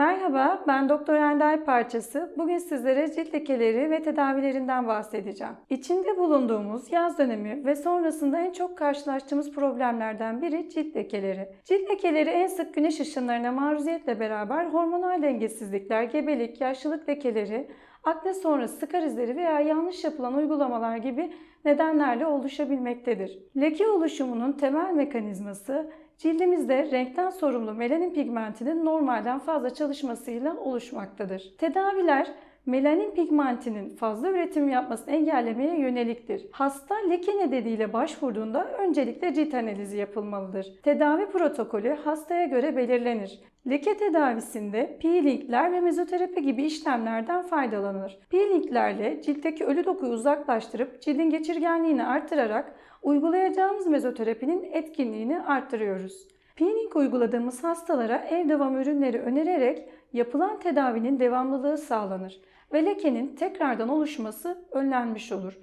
Merhaba, ben Doktor Ender Parçası. Bugün sizlere cilt lekeleri ve tedavilerinden bahsedeceğim. İçinde bulunduğumuz yaz dönemi ve sonrasında en çok karşılaştığımız problemlerden biri cilt lekeleri. Cilt lekeleri en sık güneş ışınlarına maruziyetle beraber hormonal dengesizlikler, gebelik, yaşlılık lekeleri, akne sonrası skar izleri veya yanlış yapılan uygulamalar gibi nedenlerle oluşabilmektedir. Leke oluşumunun temel mekanizması cildimizde renkten sorumlu melanin pigmentinin normalden fazla çalışmasıyla oluşmaktadır. Tedaviler melanin pigmentinin fazla üretim yapmasını engellemeye yöneliktir. Hasta leke nedeniyle başvurduğunda öncelikle cilt analizi yapılmalıdır. Tedavi protokolü hastaya göre belirlenir. Leke tedavisinde peelingler ve mezoterapi gibi işlemlerden faydalanılır. Peelinglerle ciltteki ölü dokuyu uzaklaştırıp cildin geçirgenliğini artırarak uygulayacağımız mezoterapinin etkinliğini artırıyoruz. Peeling uyguladığımız hastalara ev devam ürünleri önererek yapılan tedavinin devamlılığı sağlanır ve lekenin tekrardan oluşması önlenmiş olur.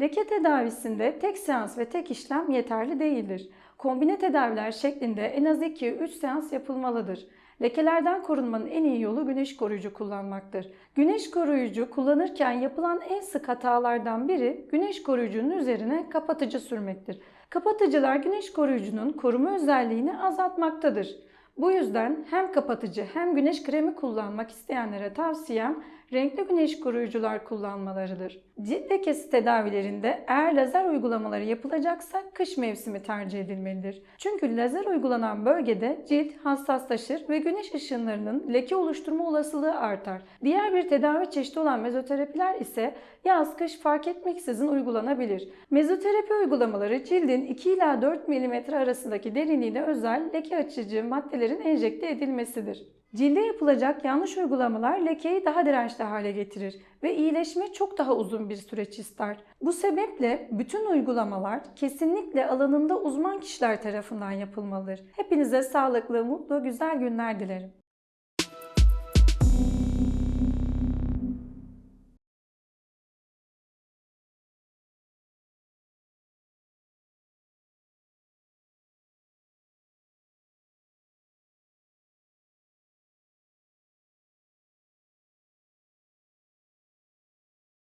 Leke tedavisinde tek seans ve tek işlem yeterli değildir. Kombine tedaviler şeklinde en az 2-3 seans yapılmalıdır. Lekelerden korunmanın en iyi yolu güneş koruyucu kullanmaktır. Güneş koruyucu kullanırken yapılan en sık hatalardan biri güneş koruyucunun üzerine kapatıcı sürmektir. Kapatıcılar güneş koruyucunun koruma özelliğini azaltmaktadır. Bu yüzden hem kapatıcı hem güneş kremi kullanmak isteyenlere tavsiyem renkli güneş koruyucular kullanmalarıdır. Cilt lekesi tedavilerinde eğer lazer uygulamaları yapılacaksa kış mevsimi tercih edilmelidir. Çünkü lazer uygulanan bölgede cilt hassaslaşır ve güneş ışınlarının leke oluşturma olasılığı artar. Diğer bir tedavi çeşidi olan mezoterapiler ise yaz kış fark etmeksizin uygulanabilir. Mezoterapi uygulamaları cildin 2 ila 4 mm arasındaki derinliğine özel leke açıcı maddelerin enjekte edilmesidir. Cilde yapılacak yanlış uygulamalar lekeyi daha dirençli hale getirir ve iyileşme çok daha uzun bir süreç ister. Bu sebeple bütün uygulamalar kesinlikle alanında uzman kişiler tarafından yapılmalıdır. Hepinize sağlıklı, mutlu, güzel günler dilerim.